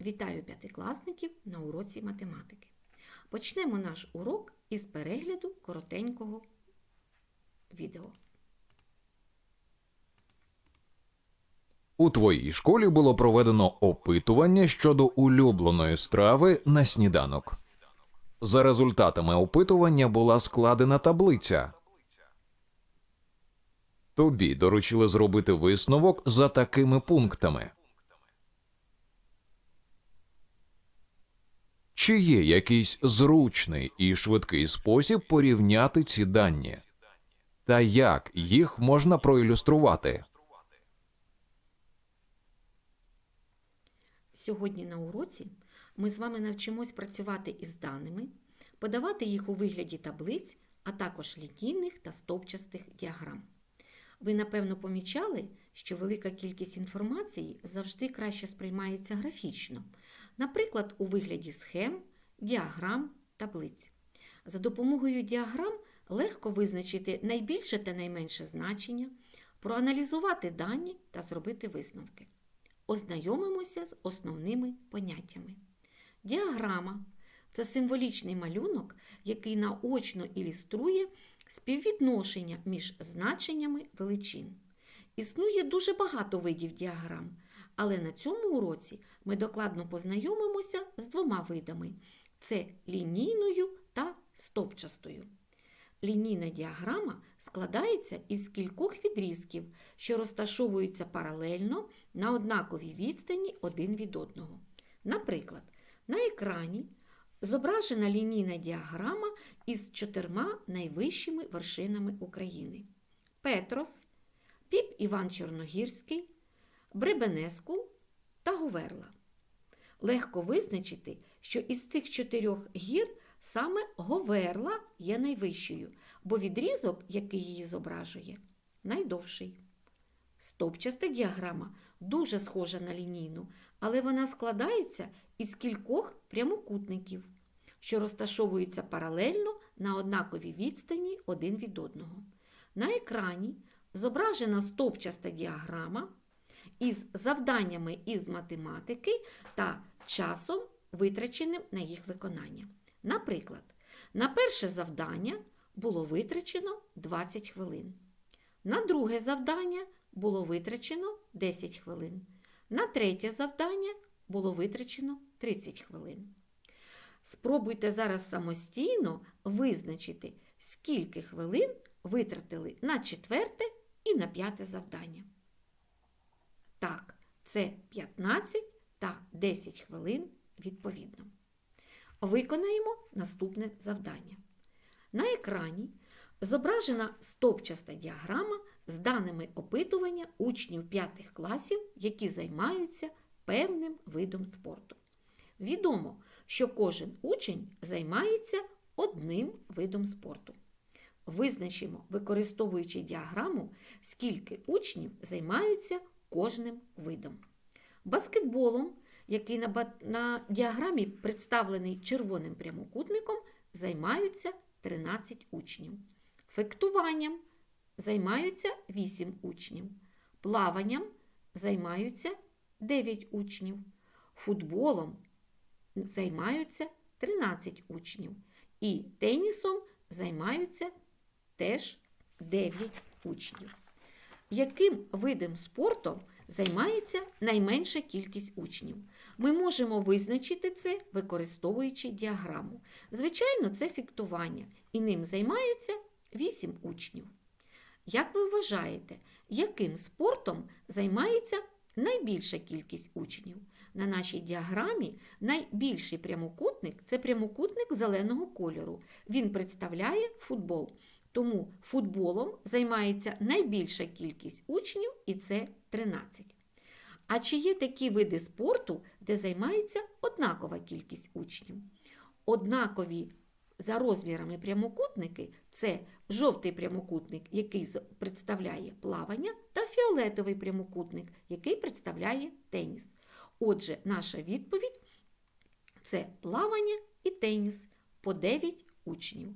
Вітаю п'ятикласників на уроці математики. Почнемо наш урок із перегляду коротенького відео. У твоїй школі було проведено опитування щодо улюбленої страви на сніданок. За результатами опитування була складена таблиця. Тобі доручили зробити висновок за такими пунктами. Чи є якийсь зручний і швидкий спосіб порівняти ці дані? Та як їх можна проілюструвати? Сьогодні на уроці ми з вами навчимось працювати із даними, подавати їх у вигляді таблиць, а також лінійних та стовпчастих діаграм. Ви, напевно, помічали, що велика кількість інформації завжди краще сприймається графічно, наприклад, у вигляді схем, діаграм, таблиць. За допомогою діаграм легко визначити найбільше та найменше значення, проаналізувати дані та зробити висновки. Ознайомимося з основними поняттями. Діаграма це символічний малюнок, який наочно ілюструє співвідношення між значеннями величин. Існує дуже багато видів діаграм, але на цьому уроці ми докладно познайомимося з двома видами: це лінійною та стопчастою. Лінійна діаграма складається із кількох відрізків, що розташовуються паралельно на однаковій відстані один від одного. Наприклад, на екрані зображена лінійна діаграма із чотирма найвищими вершинами України: Петрос, Піп Іван Чорногірський, Бребенескул та Говерла. Легко визначити, що із цих чотирьох гір саме Говерла є найвищою, бо відрізок, який її зображує, найдовший. Стовпчаста діаграма дуже схожа на лінійну, але вона складається із кількох прямокутників, що розташовуються паралельно на однаковій відстані один від одного. На екрані зображена стовпчаста діаграма із завданнями із математики та часом, витраченим на їх виконання. Наприклад, на перше завдання було витрачено 20 хвилин. На друге завдання було витрачено 10 хвилин. На третє завдання було витрачено 30 хвилин. Спробуйте зараз самостійно визначити, скільки хвилин витратили на четверте і на п'яте завдання. Так, це 15 та 10 хвилин відповідно. Виконаємо наступне завдання. На екрані зображена стопчаста діаграма з даними опитування учнів 5 класів, які займаються певним видом спорту. Відомо, що кожен учень займається одним видом спорту. Визначимо, використовуючи діаграму, скільки учнів займаються кожним видом. Баскетболом, який на, на діаграмі представлений червоним прямокутником, займаються 13 учнів. Фехтуванням займаються 8 учнів. Плаванням займаються 9 учнів. Футболом займаються 13 учнів. І тенісом займаються теж 9 учнів. Яким видом спорту займається найменша кількість учнів? Ми можемо визначити це, використовуючи діаграму. Звичайно, це фіктування, і ним займаються 8 учнів. Як ви вважаєте, яким спортом займається найбільша кількість учнів? На нашій діаграмі найбільший прямокутник це прямокутник зеленого кольору. Він представляє футбол. Тому футболом займається найбільша кількість учнів, і це 13. А чи є такі види спорту, де займається однакова кількість учнів? Однакові за розмірами прямокутники це жовтий прямокутник, який представляє плавання, та фіолетовий прямокутник, який представляє теніс. Отже, наша відповідь це плавання і теніс по 9 учнів.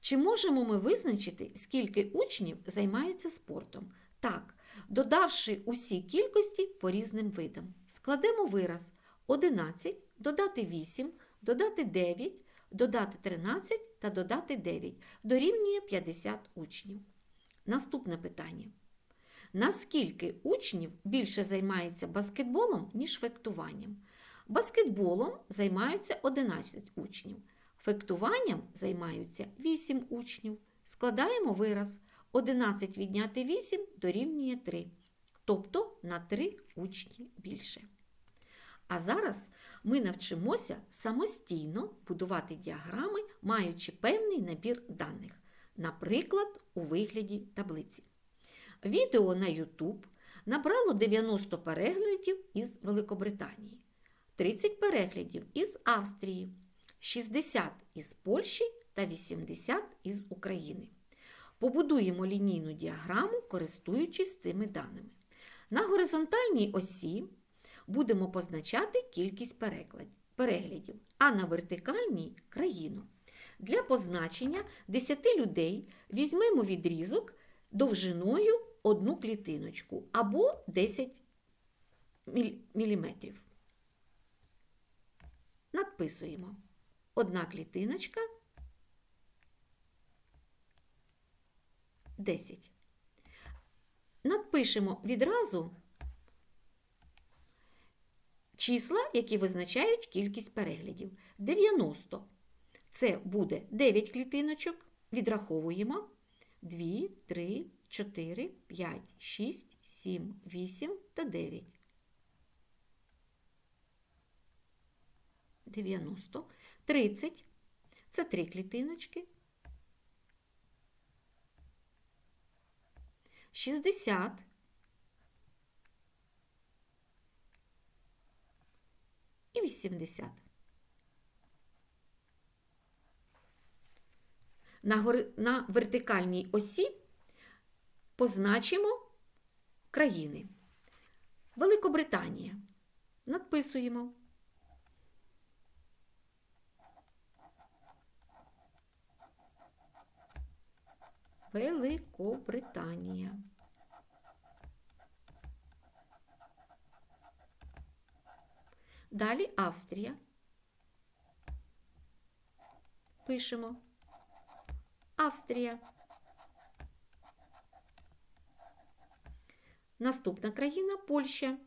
Чи можемо ми визначити, скільки учнів займаються спортом? Так, додавши усі кількості по різним видам. Складемо вираз 11, додати 8, додати 9, додати 13 та додати 9 дорівнює 50 учнів. Наступне питання. Наскільки учнів більше займається баскетболом, ніж фехтуванням? Баскетболом займаються 11 учнів. Фехтуванням займаються 8 учнів. Складаємо вираз. 11 відняти 8 дорівнює 3. Тобто на 3 учні більше. А зараз ми навчимося самостійно будувати діаграми, маючи певний набір даних, наприклад, у вигляді таблиці. Відео на YouTube набрало 90 переглядів із Великобританії, 30 переглядів із Австрії, 60 із Польщі та 80 із України. Побудуємо лінійну діаграму, користуючись цими даними. На горизонтальній осі будемо позначати кількість переглядів, а на вертикальній країну. Для позначення 10 людей візьмемо відрізок довжиною одну клітиночку або 10 мм. Надписуємо. Одна клітиночка 10. Надпишемо відразу числа, які визначають кількість переглядів. 90. Це буде 9 клітиночок. Відраховуємо 2, 3, 4, 5, 6, 7, 8 та 9. 90. 30. Це 3 клітиночки. 60. І 80. На, гори... на вертикальній осі позначимо країни. Великобританія. Надписуємо. Великобританія. Далі Австрія. Пишемо. Австрія. Наступна країна Польща.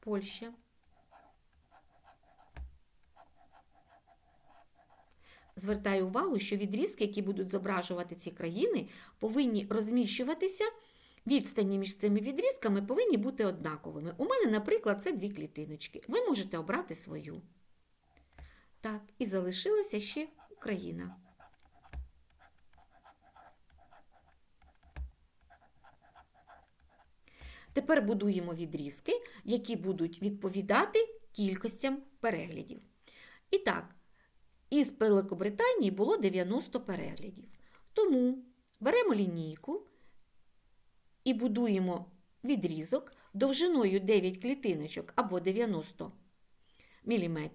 Польща. Звертаю увагу, що відрізки, які будуть зображувати ці країни, повинні розміщуватися. Відстані між цими відрізками повинні бути однаковими. У мене, наприклад, це дві клітиночки. Ви можете обрати свою. Так, і залишилася ще Україна. Тепер будуємо відрізки, які будуть відповідати кількостям переглядів. І так, із Великобританії було 90 переглядів. Тому беремо лінійку і будуємо відрізок довжиною 9 клітиночок або 90 мм,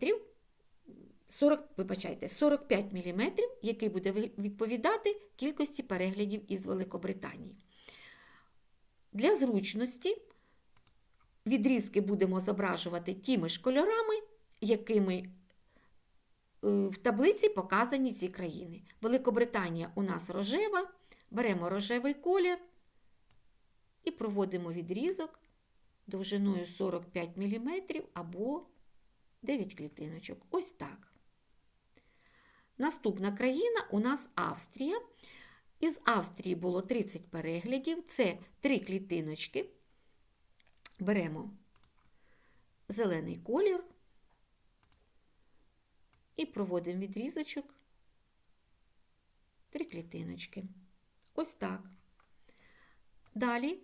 40, вибачайте, 45 мм, який буде відповідати кількості переглядів із Великобританії. Для зручності відрізки будемо зображувати тими ж кольорами, якими в таблиці показані ці країни. Великобританія у нас рожева, беремо рожевий колір і проводимо відрізок довжиною 45 мм або 9 клітиночок. Ось так. Наступна країна у нас Австрія. Із Австрії було 30 переглядів. Це 3 клітиночки. Беремо зелений колір і проводимо відрізочок 3 клітиночки. Ось так. Далі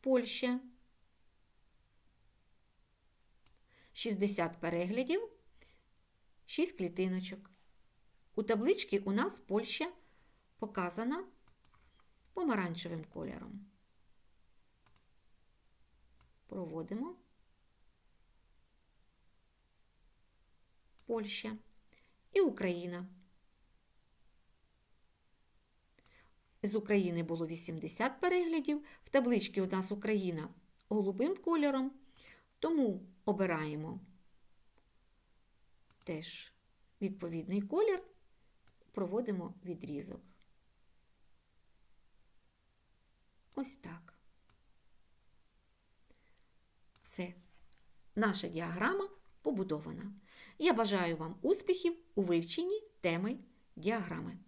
Польща. 60 переглядів, 6 клітиночок. У табличці у нас Польща показана помаранчевим кольором. Проводимо Польща і Україна. З України було 80 переглядів. В табличці у нас Україна голубим кольором, Тому обираємо теж відповідний колір, проводимо відрізок. Ось так. Все. Наша діаграма побудована. Я бажаю вам успіхів у вивченні теми діаграми.